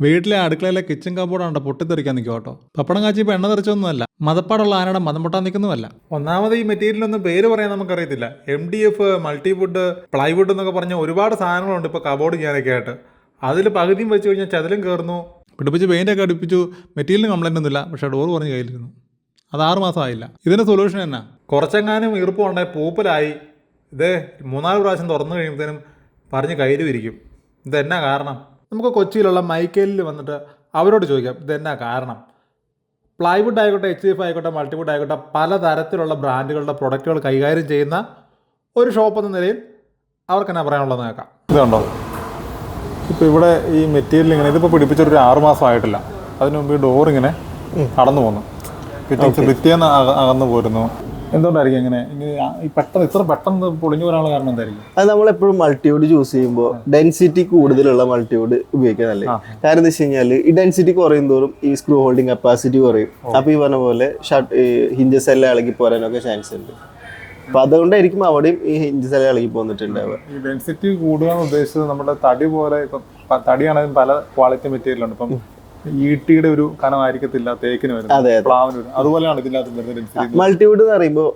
വീട്ടിലെ അടുക്കളയിലെ കിച്ചൺ കബോർഡാണ് പൊട്ടിത്തെറിക്കാൻ നിൽക്കുക കേട്ടോ. പപ്പടം കാച്ചിപ്പോൾ എണ്ണ തെറിച്ചൊന്നുമല്ല. മതപ്പാടുള്ള ആനയുടെ മതം പൊട്ടാൻ നിൽക്കുന്നുമല്ല ഒന്നാമത് ഈ മെറ്റീരിയലൊന്നും പേര് പറയാൻ നമുക്കറിയത്തില്ല. M D F multiwood plywood എന്നൊക്കെ പറഞ്ഞ ഒരുപാട് സാധനങ്ങളുണ്ട് ഇപ്പോൾ കബോർഡ് ചെയ്യാനൊക്കെ ആയിട്ട്. അതിൽ പകുതിയും വെച്ച് കഴിഞ്ഞാൽ ചതിലും കയറുന്നു പിടിപ്പിച്ച് പെയിന്റൊക്കെ അടുപ്പിച്ചു. മെറ്റീരിയലിന് കംപ്ലൈന്റ് ഒന്നുമില്ല. പക്ഷേ ഡോർ പറഞ്ഞ് കയ്യിലിരുന്നു. അത് ആറ് മാസം ആയില്ല. ഇതിന് സൊല്യൂഷൻ എന്നാ? കുറച്ചെങ്ങാനും ഈർപ്പമുണ്ടായി പൂപ്പലായി. ഇതേ മൂന്നാൽ പ്രാവശ്യം തുറന്നു കഴിയുമ്പോഴത്തേനും പറഞ്ഞ് കയ്യിലുമിരിക്കും ഇതെന്നാ കാരണം? നമുക്ക് കൊച്ചിയിലുള്ള മൈക്കേലിൽ വന്നിട്ട് അവരോട് ചോദിക്കാം ഇതെന്നാ കാരണം? പ്ലൈവുഡ് ആയിക്കോട്ടെ എച്ച് ഡി എഫ് ആയിക്കോട്ടെ മൾട്ടിവുഡ് ആയിക്കോട്ടെ പലതരത്തിലുള്ള ബ്രാൻഡുകളുടെ പ്രൊഡക്റ്റുകൾ കൈകാര്യം ചെയ്യുന്ന ഒരു ഷോപ്പ് എന്ന നിലയിൽ അവർക്ക് എന്നാ പറയാനുള്ളത് നോക്കാം ഇതുണ്ടോ? ഇപ്പോൾ ഇവിടെ ഈ മെറ്റീരിയൽ ഇങ്ങനെ ഇതിപ്പോൾ പിടിപ്പിച്ചൊരു ആറ് മാസം ആയിട്ടില്ല. അതിനു മുമ്പ് ഈ ഡോർ ഇങ്ങനെ കടന്നു പോന്നു. വൃത്തിയെന്ന് അകന്നു പോരുന്നു. എന്തുകൊണ്ടായിരിക്കും ഇങ്ങനെ ഈ പെട്ടെന്ന് ഇത്ര പെട്ടെന്ന് പൊളിഞ്ഞു വരാനുള്ള കാരണം എന്തായിരിക്കും? അത് നമ്മളെപ്പോഴും മൾട്ടിയോഡ് ചൂസ് ചെയ്യുമ്പോൾ ഡെൻസിറ്റി കൂടുതലുള്ള മൾട്ടിയോഡ് ഉപയോഗിക്കാൻ നല്ലത് കാരണം എന്താ വെച്ച് കഴിഞ്ഞാൽ ഈ ഡെൻസിറ്റി കുറയും തോറും ഈ സ്ക്രൂ ഹോൾഡിംഗ് കപ്പാസിറ്റി കുറയും. അപ്പോൾ ഈ പറഞ്ഞ പോലെ ഷർട്ട് ഹിഞ്ചസ് എല്ലാം ഇളകി പോരാനൊക്കെ ചാൻസ് ഉണ്ട്. അപ്പൊ അതുകൊണ്ടായിരിക്കും അവിടെയും ഈ ഹിഞ്ചസ് എല്ലാം ഇളകി പോന്നിട്ടുണ്ടാവുക ഈ ഡെൻസിറ്റി കൂടുക ഉദ്ദേശിച്ചത് നമ്മുടെ തടി പോലെ ഇപ്പം തടിയാണെങ്കിലും പല ക്വാളിറ്റി മെറ്റീരിയൽ ഉണ്ട്. ഇപ്പം ഈട്ടിയുടെ ഒരു കനമായിരിക്കത്തില്ല തേക്കിന് വരുന്നത്. അതെ. പ്ലാവിന് വരുന്നത്. അതുപോലെയാണ് ഇതിനകത്ത് മൾട്ടിവുഡ് എന്ന് പറയുമ്പോൾ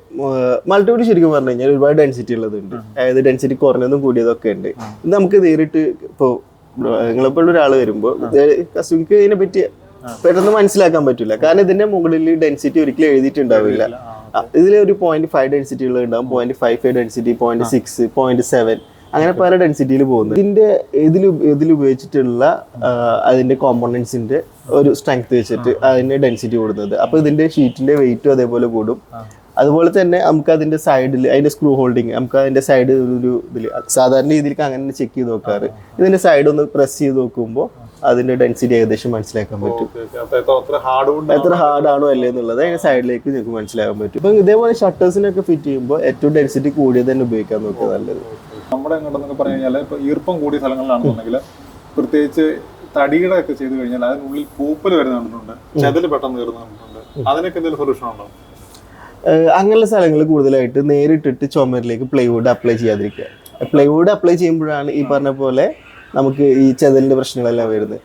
മൾട്ടിവുഡ് ശരിക്കും പറഞ്ഞു കഴിഞ്ഞാൽ ഒരുപാട് ഡെൻസിറ്റി ഉള്ളതുണ്ട്. അതായത് ഡെൻസിറ്റി കുറഞ്ഞതും കൂടിയതൊക്കെ ഉണ്ട്. ഇത് നമുക്ക് നേരിട്ട് ഇപ്പോൾ നിങ്ങളെപ്പോഴുള്ള ഒരാൾ വരുമ്പോൾ കസ്റ്റമർക്ക് ഇതിനെ പറ്റി പെട്ടെന്ന് മനസ്സിലാക്കാൻ പറ്റില്ല കാരണം ഇതിന്റെ മുകളിൽ ഡെൻസിറ്റി ഒരിക്കലും എഴുതിയിട്ടുണ്ടാവില്ല. ഇതിലെ ഒരു point five density ഉള്ളതുണ്ടാവും. Point five five density point six point seven അങ്ങനെ പല ഡെൻസിറ്റിയിൽ പോകുന്നത് ഇതിന്റെ ഇതിൽ ഇതിൽ ഉപയോഗിച്ചിട്ടുള്ള അതിന്റെ കോമ്പോണൻസിന്റെ ഒരു സ്ട്രെങ്ത് വെച്ചിട്ട് അതിന്റെ ഡെൻസിറ്റി കൂടുന്നത് അപ്പൊ ഇതിന്റെ ഷീറ്റിന്റെ വെയിറ്റും അതേപോലെ കൂടും. അതുപോലെ തന്നെ നമുക്ക് അതിന്റെ സൈഡിൽ അതിന്റെ സ്ക്രൂ ഹോൾഡിങ് നമുക്ക് അതിന്റെ സൈഡ് ഒരു ഇതിൽ സാധാരണ രീതിയിലേക്ക് അങ്ങനെ ചെക്ക് ചെയ്ത് നോക്കാറ്. ഇതിന്റെ സൈഡ് ഒന്ന് പ്രസ് ചെയ്ത് നോക്കുമ്പോൾ അതിന്റെ ഡെൻസിറ്റി ഏകദേശം മനസ്സിലാക്കാൻ പറ്റും. എത്ര ഹാർഡ് ആണോ അല്ലേ എന്നുള്ളത് അതിന്റെ സൈഡിലേക്ക് നിങ്ങൾക്ക് മനസ്സിലാക്കാൻ പറ്റും. ഇപ്പൊ ഇതേപോലെ ഷട്ടേഴ്സിനൊക്കെ ഫിറ്റ് ചെയ്യുമ്പോൾ ഏറ്റവും ഡെൻസിറ്റി കൂടിയത് തന്നെ ഉപയോഗിക്കാൻ നോക്കുക നല്ലത്. നമ്മുടെ എങ്ങോട്ടെന്നൊക്കെ പറഞ്ഞു കഴിഞ്ഞാൽ ഇപ്പൊ ഈർപ്പം കൂടിയ സ്ഥലങ്ങളിലാണെന്നുണ്ടെങ്കിൽ പ്രത്യേകിച്ച് തടിയുടെ ഒക്കെ ചെയ്ത് കഴിഞ്ഞാൽ അതിനുള്ളിൽ പൂപ്പൽ വരുന്നുണ്ട് ചെതൽ പെട്ടെന്ന് കയറുന്നുണ്ട് അതിനൊക്കെ എന്തെങ്കിലും സൊല്യൂഷൻ ഉണ്ടോ? അങ്ങനെയുള്ള സ്ഥലങ്ങൾ കൂടുതലായിട്ട് നേരിട്ടിട്ട് ചുമരിലേക്ക് പ്ലൈവുഡ് അപ്ലൈ ചെയ്യാതിരിക്കുക. പ്ലൈവുഡ് അപ്ലൈ ചെയ്യുമ്പോഴാണ് ഈ പറഞ്ഞ പോലെ നമുക്ക് ഈ ചെതലിന്റെ പ്രശ്നങ്ങളെല്ലാം വരുന്നത്.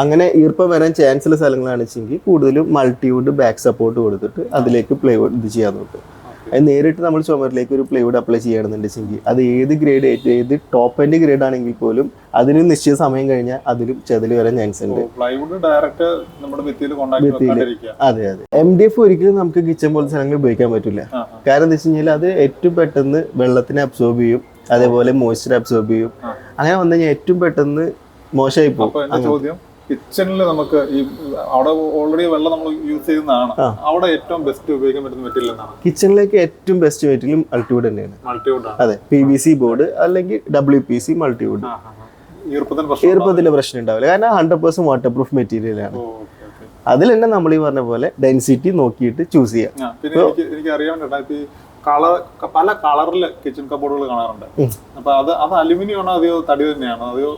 അങ്ങനെ ഈർപ്പം വരാൻ ചാൻസ് ഉള്ള സ്ഥലങ്ങളാണ് വെച്ചെങ്കിൽ കൂടുതലും മൾട്ടിവുഡ് ബാക്ക് സപ്പോർട്ട് കൊടുത്തിട്ട് അതിലേക്ക് പ്ലൈവുഡ് ഇത് ചെയ്യാൻ നോക്കും അത് നേരിട്ട് നമ്മൾ ചുമരിലേക്ക് ഒരു പ്ലൈവുഡ് അപ്ലൈ ചെയ്യണമെന്നുണ്ടെങ്കിൽ അത് ഏത് ഗ്രേഡ് ഏത് ടോപ്പ് എൻഡ് ഗ്രേഡ് ആണെങ്കിൽ പോലും അതിന് നിശ്ചിത സമയം കഴിഞ്ഞാൽ അതിലും ചെതൽ വരാൻ ചാൻസ് ഉണ്ട്. അതെ അതെ. എം ഡി എഫ് ഒരിക്കലും നമുക്ക് കിച്ചൺ പോലത്തെ സ്ഥലങ്ങളിൽ ഉപയോഗിക്കാൻ പറ്റില്ല. കാരണം എന്താ വെച്ച് കഴിഞ്ഞാൽ അത് ഏറ്റവും പെട്ടെന്ന് വെള്ളത്തിനെ അബ്സോർബ് ചെയ്യും. അതേപോലെ മോയ്സ്ചർ അബ്സോർബ് ചെയ്യും. അങ്ങനെ വന്നു കഴിഞ്ഞാൽ ഏറ്റവും പെട്ടെന്ന് മോശമായി പോകും. ചോദ്യം? കിച്ചണിൽ നമുക്ക് ഈ അവിടെ ഓൾറെഡി വെള്ളം നമ്മൾ യൂസ് ചെയ്യുന്നതാണ്. അവിടെ ഏറ്റവും ബെസ്റ്റ് ഉപയോഗിക്കാൻ പറ്റുന്ന മെറ്റീരിയൽ എന്നാണ് കിച്ചണിലേക്ക് ഏറ്റവും ബെസ്റ്റ് മെറ്റീരിയൽ മൾട്ടിവുഡ് തന്നെയാണ്. മൾട്ടിവുഡ് അതെ പി വി സി ബോർഡ് അല്ലെങ്കിൽ ഡബ്ല്യു പി സി മൾട്ടിവുഡ് ഈർപ്പത്തിന്റെ പ്രശ്നം ഉണ്ടാവില്ല. കാരണം hundred percent waterproof okay. അതിൽ തന്നെ നമ്മൾ ഈ പറഞ്ഞ പോലെ ഡെൻസിറ്റി നോക്കിയിട്ട് ചൂസ് ചെയ്യാം. പിന്നെ എനിക്ക് അറിയാൻ കളർ പല കളറിൽ കിച്ചൺ കബോർഡുകൾ കാണാറുണ്ട്. അപ്പൊ അത് അത് അലുമിനിയം ആണോ അതെയോ തടി തന്നെയാണോ അതെയോ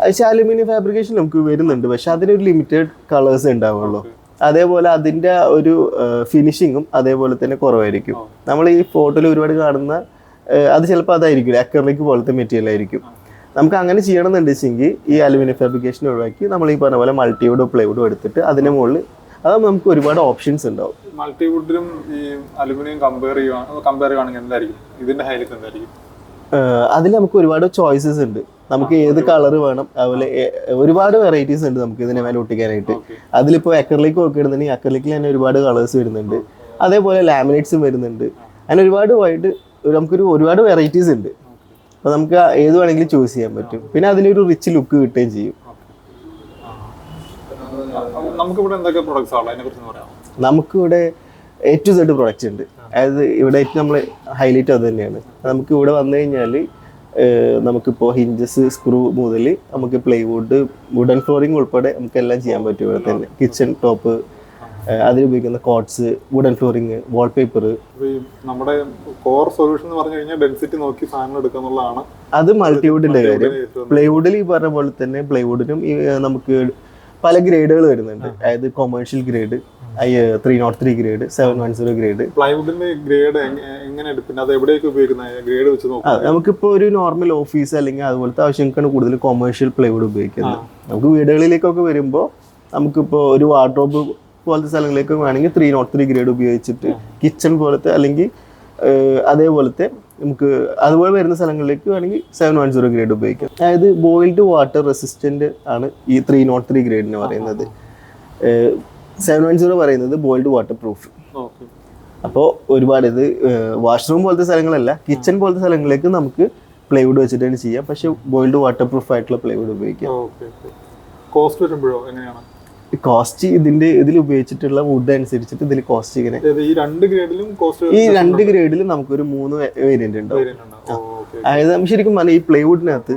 പക്ഷെ അലുമിനിയം ഫാബ്രിക്കേഷൻ നമുക്ക് വരുന്നുണ്ട്. പക്ഷെ അതിനൊരു ലിമിറ്റഡ് കളേഴ്സ് ഉണ്ടാവുള്ളൂ. അതേപോലെ അതിന്റെ ഒരു ഫിനിഷിങ്ങും അതേപോലെ തന്നെ കുറവായിരിക്കും. നമ്മൾ ഈ ഫോട്ടോയിൽ ഒരുപാട് കാണുന്ന അത് ചിലപ്പോൾ അതായിരിക്കും. അക്കറിലേക്ക് പോലത്തെ മെറ്റീരിയൽ ആയിരിക്കും. നമുക്ക് അങ്ങനെ ചെയ്യണമെന്നുണ്ടെങ്കിൽ ഈ അലുമിനിയം ഫാബ്രിക്കേഷൻ ഒഴിവാക്കി നമ്മൾ ഈ പറഞ്ഞ പോലെ മൾട്ടിവുഡോ പ്ലൈവുഡോ എടുത്തിട്ട് അതിന് മുകളിൽ അതാകുമ്പോൾ നമുക്ക് ഒരുപാട് ഓപ്ഷൻസ് ഉണ്ടാവും. മൾട്ടിവുഡിലും ഈ അലുമിനിയം കമ്പയർ ചെയ്യുക കമ്പയർ ചെയ്യുകയാണെങ്കിൽ എന്തായിരിക്കും? ഇതിന്റെ ഹൈലൈറ്റ് എന്തായിരിക്കും? അതിൽ നമുക്ക് ഒരുപാട് ചോയ്സസ് ഉണ്ട്. നമുക്ക് ഏത് കളർ വേണം അതുപോലെ ഒരുപാട് വെറൈറ്റീസ് ഉണ്ട് നമുക്ക് ഇതിനെ മേലെ ഒട്ടിക്കാനായിട്ട്. അതിലിപ്പോ അക്രലിക്ക് നോക്കിയിടുന്നുണ്ടെങ്കിൽ അക്രലിക്കിൽ തന്നെ ഒരുപാട് കളേഴ്സ് വരുന്നുണ്ട്. അതേപോലെ ലാമിനേറ്റ്സും വരുന്നുണ്ട്. അങ്ങനെ ഒരുപാട് വൈഡ് നമുക്കൊരു ഒരുപാട് വെറൈറ്റീസ് ഉണ്ട്. അപ്പോൾ നമുക്ക് ഏത് വേണമെങ്കിലും ചൂസ് ചെയ്യാൻ പറ്റും. പിന്നെ അതിനൊരു റിച്ച് ലുക്ക് കിട്ടുകയും ചെയ്യും. നമുക്കിവിടെ എന്തൊക്കെ പ്രൊഡക്ട്സ് നമുക്കിവിടെ എ ടു സെഡ് പ്രൊഡക്റ്റ് ഉണ്ട്. അതായത് ഇവിടെ നമ്മൾ ഹൈലൈറ്റ് അത് തന്നെയാണ്. നമുക്ക് ഇവിടെ വന്നു കഴിഞ്ഞാൽ നമുക്കിപ്പോൾ ഹിഞ്ചസ് സ്ക്രൂ മുതൽ നമുക്ക് പ്ലൈവുഡ് വുഡൻ ഫ്ലോറിംഗ് ഉൾപ്പെടെ നമുക്ക് എല്ലാം ചെയ്യാൻ പറ്റും ഇവിടെ തന്നെ. കിച്ചൺ ടോപ്പ് അതിലുപയോഗിക്കുന്ന coats wooden flooring wallpaper ഈ നമ്മുടെ കോർ സൊല്യൂഷൻ എന്ന് പറഞ്ഞു കഴിഞ്ഞാൽ ഡെൻസിറ്റി നോക്കി സാധനം എടുക്കാന്നുള്ളതാണ് അത് മൾട്ടിവുഡിന്റെ കാര്യം. പ്ലൈവുഡിൽ ഈ പറഞ്ഞ പോലെ തന്നെ പ്ലൈവുഡിനും നമുക്ക് പല ഗ്രേഡുകൾ വരുന്നുണ്ട്. അതായത് commercial grade three nought three grade seven one zero grade പ്ലൈവുഡിന്റെ grade എങ്ങനെ അത് എവിടെയൊക്കെ ഉപയോഗിക്കുന്നത് ഗ്രേഡ് വെച്ച് നോക്കാം നമുക്കിപ്പോൾ ഒരു നോർമൽ ഓഫീസ് അല്ലെങ്കിൽ അതുപോലത്തെ ആവശ്യങ്ങൾക്കാണ് കൂടുതൽ കൊമേഴ്ഷ്യൽ പ്ലൈവുഡ് ഉപയോഗിക്കുന്നത്. നമുക്ക് വീടുകളിലേക്കൊക്കെ വരുമ്പോൾ നമുക്കിപ്പോൾ ഒരു വാർഡ്രോബ് പോലത്തെ സ്ഥലങ്ങളിലേക്ക് വേണമെങ്കിൽ ത്രീ നോട്ട് ത്രീ ഗ്രേഡ് ഉപയോഗിച്ചിട്ട് കിച്ചൺ പോലത്തെ അല്ലെങ്കിൽ അതേപോലത്തെ നമുക്ക് അതുപോലെ വരുന്ന സ്ഥലങ്ങളിലേക്ക് വേണമെങ്കിൽ സെവൻ വൺ സീറോ ഗ്രേഡ് ഉപയോഗിക്കാം. അതായത് ബോയിൽഡ് വാട്ടർ റെസിസ്റ്റന്റ് ആണ് ഈ ത്രീ നോട്ട് ത്രീ ഗ്രേഡിന് എന്ന് പറയുന്നത്. സെവൻ വൺ സീറോ പറയുന്നത് ബോയിൽഡ് വാട്ടർ പ്രൂഫ് അപ്പോൾ ഒരുപാട് ഇത് വാഷ്റൂം പോലത്തെ സ്ഥലങ്ങളല്ല കിച്ചൺ പോലത്തെ സ്ഥലങ്ങളിലേക്ക് നമുക്ക് പ്ലൈവുഡ് വെച്ചിട്ടാണ് ചെയ്യാം. പക്ഷെ ബോയിൽഡ് വാട്ടർ പ്രൂഫ് ആയിട്ടുള്ള പ്ലൈവുഡ് ഉപയോഗിക്കാം. കോസ്റ്റ് വരുമ്പോഴോ എങ്ങനെയാണ്? കോസ്റ്റ് ഇതിന്റെ ഇതിൽ ഉപയോഗിച്ചിട്ടുള്ള വുഡ് അനുസരിച്ചിട്ട് ഇതിൽ കോസ്റ്റ് ഇങ്ങനെ. ഈ രണ്ട് ഗ്രേഡിലും കോസ്റ്റ് ഈ രണ്ട് ഗ്രേഡിൽ നമുക്കൊരു മൂന്ന് വേരിയന്റ് ഉണ്ടാവും. അതായത് ശരിക്കും പറഞ്ഞാൽ ഈ പ്ലൈവുഡിനകത്ത്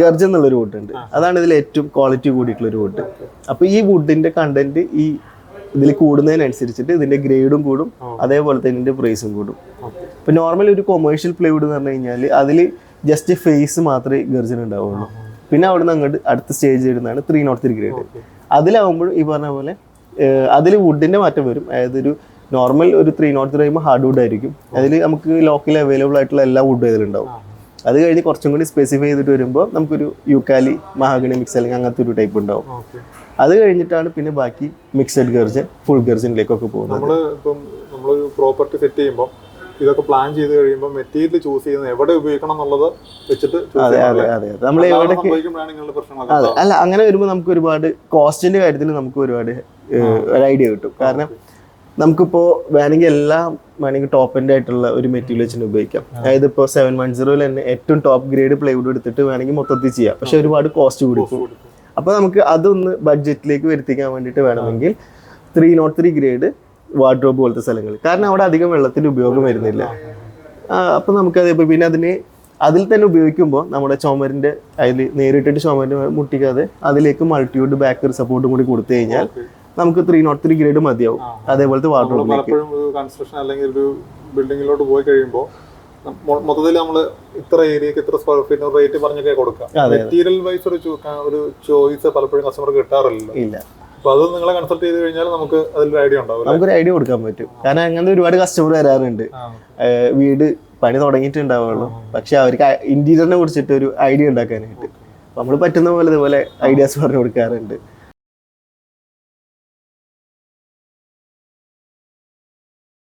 ഗർജ് എന്നുള്ളൊരു ഉണ്ട് അതാണ് ഇതിൽ ഏറ്റവും ക്വാളിറ്റി കൂടിയിട്ടുള്ളൊരു വുഡ് അപ്പോൾ ഈ വുഡിന്റെ കണ്ടന്റ് ഈ ഇതിൽ കൂടുന്നതിനനുസരിച്ചിട്ട് ഇതിന്റെ ഗ്രേഡും കൂടും അതേപോലെ തന്നെ ഇതിന്റെ പ്രൈസും കൂടും. ഇപ്പൊ നോർമൽ ഒരു കൊമേഴ്ഷ്യൽ പ്ലൈവുഡ് എന്ന് പറഞ്ഞു കഴിഞ്ഞാൽ അതിൽ ജസ്റ്റ് ഫേസ് മാത്രമേ ഗർജൻ ഉണ്ടാവുള്ളൂ. പിന്നെ അവിടെ നിന്ന് അങ്ങോട്ട് അടുത്ത സ്റ്റേജ് വരുന്നതാണ് ത്രീ നോട്ട് ത്രീ ഗ്രേഡ് അതിലാവുമ്പോൾ ഈ പറഞ്ഞ പോലെ അതിൽ വുഡിന്റെ മാറ്റം വരും. അതായത് ഒരു നോർമൽ ഒരു ത്രീ നോട്ട് ത്രീ ആകുമ്പോൾ ഹാർഡ് വുഡ് ആയിരിക്കും അതിൽ നമുക്ക് ലോക്കലി അവൈലബിൾ ആയിട്ടുള്ള എല്ലാ വുഡും ഇതിലുണ്ടാവും അത് കഴിഞ്ഞ് കുറച്ചും കൂടി സ്പെസിഫൈ ചെയ്തിട്ട് വരുമ്പോൾ നമുക്കൊരു യുക്കാലി മഹാഗണി മിക്സ് അല്ലെങ്കിൽ അങ്ങനത്തെ ഒരു ടൈപ്പ് ഉണ്ടാവും. അത് കഴിഞ്ഞിട്ടാണ് പിന്നെ ബാക്കി മിക്സഡ് ഗർജൻ ഫുൾ ഗർജനിലേക്കൊക്കെ പോകുന്നത്. നമ്മൾ ഇപ്പം നമ്മളൊരു പ്രോപ്പർട്ടി സെറ്റ് ചെയ്യുമ്പോൾ ഇതൊക്കെ പ്ലാൻ ചെയ്ത് കഴിയുമ്പോൾ മെറ്റീരിയൽ ചൂസ് ചെയ്യുന്നത് എവിടെ ഉപയോഗിക്കണം എന്നുള്ളത് വെച്ചിട്ട് അതെ അതെ അതെ നമ്മൾ എവിടെ അല്ല അങ്ങനെ വരുമ്പോൾ നമുക്ക് ഒരുപാട് കോസ്റ്റിന്റെ കാര്യത്തിൽ നമുക്ക് ഒരുപാട് ഒരു ഐഡിയ കിട്ടും. കാരണം നമുക്കിപ്പോൾ വേണമെങ്കിൽ എല്ലാം വേണമെങ്കിൽ ടോപ്പ് എൻഡ് ആയിട്ടുള്ള ഒരു മെറ്റീരിയൽ വെച്ചിട്ട് ഉപയോഗിക്കാം. അതായത് ഇപ്പോൾ സെവൻ വൺ സീറോയിൽ തന്നെ ഏറ്റവും ടോപ്പ് ഗ്രേഡ് പ്ലൈവുഡ് എടുത്തിട്ട് വേണമെങ്കിൽ മൊത്തത്തിൽ ചെയ്യാം. പക്ഷെ ഒരുപാട് കോസ്റ്റ് കൂടി അപ്പോൾ നമുക്ക് അതൊന്ന് ബഡ്ജറ്റിലേക്ക് വരുത്തിക്കാൻ വേണ്ടിയിട്ട് വേണമെങ്കിൽ three nought three grade wardrobe പോലത്തെ സ്ഥലങ്ങൾ. കാരണം അവിടെ അധികം വെള്ളത്തിന്റെ ഉപയോഗം വരുന്നില്ല. അപ്പോൾ അപ്പൊ നമുക്ക് അതേപോലെ പിന്നെ അതിന് അതിൽ തന്നെ ഉപയോഗിക്കുമ്പോൾ നമ്മുടെ ചുമരിന്റെ അതിൽ നേരിട്ടിട്ട് ചുമരിന് മുട്ടിക്കാതെ അതിലേക്ക് മൾട്ടിയൂഡ് ബാക്കർ സപ്പോർട്ടും കൂടി കൊടുത്തു കഴിഞ്ഞാൽ നമുക്ക് ത്രീ നോട്ട് ത്രീ ഗ്രേഡ് മതിയാവും. അതേപോലത്തെ വാട്ടർ പലപ്പോഴും ഒരു കൺസ്ട്രക്ഷൻ അല്ലെങ്കിൽ ഒരു ബിൽഡിങ്ങിലോട്ട് പോയി കഴിയുമ്പോൾ മൊത്തത്തിൽ നമ്മൾ ഇത്ര ഏരിയക്ക് ഇത്ര സ്ക്വയർ ഫീറ്റ് റേറ്റ് പറഞ്ഞൊക്കെ കൊടുക്കാം. അതെ. മെറ്റീരിയൽ വൈസ് ഒരു ഒരു ചോയ്സ് പലപ്പോഴും കസ്റ്റമർക്ക് കിട്ടാറില്ലല്ലോ. ഇല്ല. അപ്പൊ അത് നിങ്ങളെ കൺസൾട്ട് ചെയ്ത് കഴിഞ്ഞാൽ നമുക്ക് അതിലൊരു ഐഡിയ ഉണ്ടാവും നമുക്കൊരു ഐഡിയ കൊടുക്കാൻ പറ്റും. കാരണം അങ്ങനെ ഒരുപാട് കസ്റ്റമർ വരാറുണ്ട്. വീട് പണി തുടങ്ങിയിട്ടുണ്ടാവുള്ളൂ. പക്ഷെ അവർക്ക് ഇന്റീരിയറിനെ കുറിച്ചിട്ട് ഒരു ഐഡിയ ഉണ്ടാക്കാനായിട്ട്. നമ്മൾ പറ്റുന്ന പോലെ ഇതുപോലെ ഐഡിയാസ് പറഞ്ഞു കൊടുക്കാറുണ്ട്.